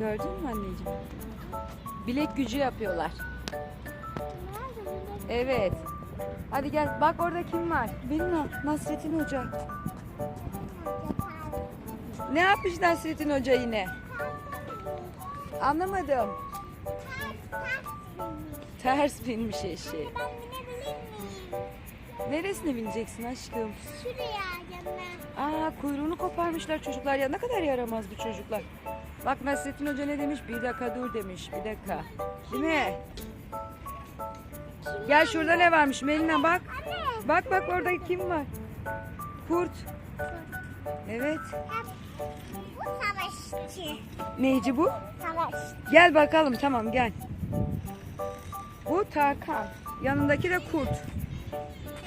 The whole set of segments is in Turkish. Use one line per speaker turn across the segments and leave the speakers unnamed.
Gördün mü anneciğim? Bilek gücü yapıyorlar. Evet. Hadi gel bak orada kim var? Benim Nasrettin Hoca. Ne yapmış Nasrettin Hoca yine? Anlamadım. Ters binmiş eşeği.
Ben binebilir miyim?
Neresine bineceksin aşkım?
Şuraya yanına.
Aa kuyruğunu koparmışlar çocuklar ya ne kadar yaramaz bu çocuklar. Bak Nasrettin Hoca ne demiş? Bir dakika dur demiş. Bir dakika. Değil mi? Gel şurada ne varmış Melina bak. Bak bak orada kim var? Kurt. Evet.
Bu savaşçı.
Neyci bu?
Savaş.
Gel bakalım tamam gel. Bu Tarkan. Yanındaki de kurt.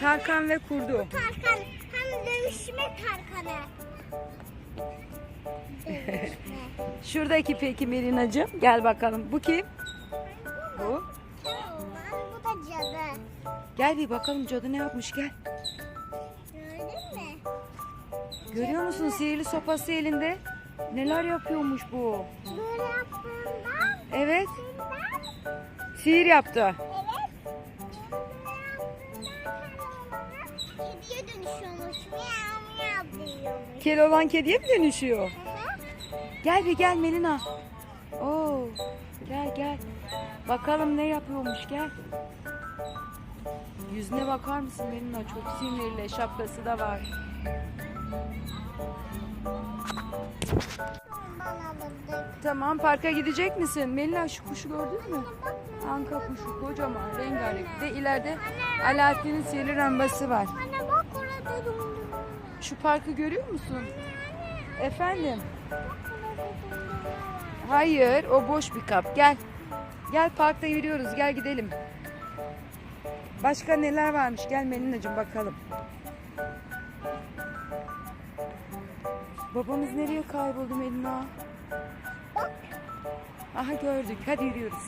Tarkan ve kurdu.
Tarkan. Hem dövüşme Tarkan'ı.
Şuradaki peki Melinacığım. Gel bakalım. Bu kim? Bu.
Bu da cadı.
Gel bir bakalım cadı ne yapmış gel.
Gördün mü?
Görüyor musun sihirli sopası elinde? Neler yapıyormuş bu?
Böyle yaptığında
Evet. Sihir yaptı.
evet. Kediye dönüşüyormuş. Miyav miyav diyormuş.
Keloğlan kediye mi dönüşüyor? Gel bir gel Melina. Oo. Gel gel. Bakalım ne yapıyormuş gel. Yüzüne bakar mısın Melina? Çok sinirli. Şapkası da var. Tamam parka gidecek misin? Melina şu kuşu gördün mü? Anka kuşu kocaman rengarenk. Bir de ileride Alaaddin'in sihirli lambası var.
Anne bak orada dondurma.
Şu parkı görüyor musun? Efendim? Hayır o boş bir kap. Gel. Gel parkta yürüyoruz. Gel gidelim. Başka neler varmış? Gel Melina'cığım bakalım. Babamız nereye kayboldu Melina? Aha gördük. Hadi yürüyoruz.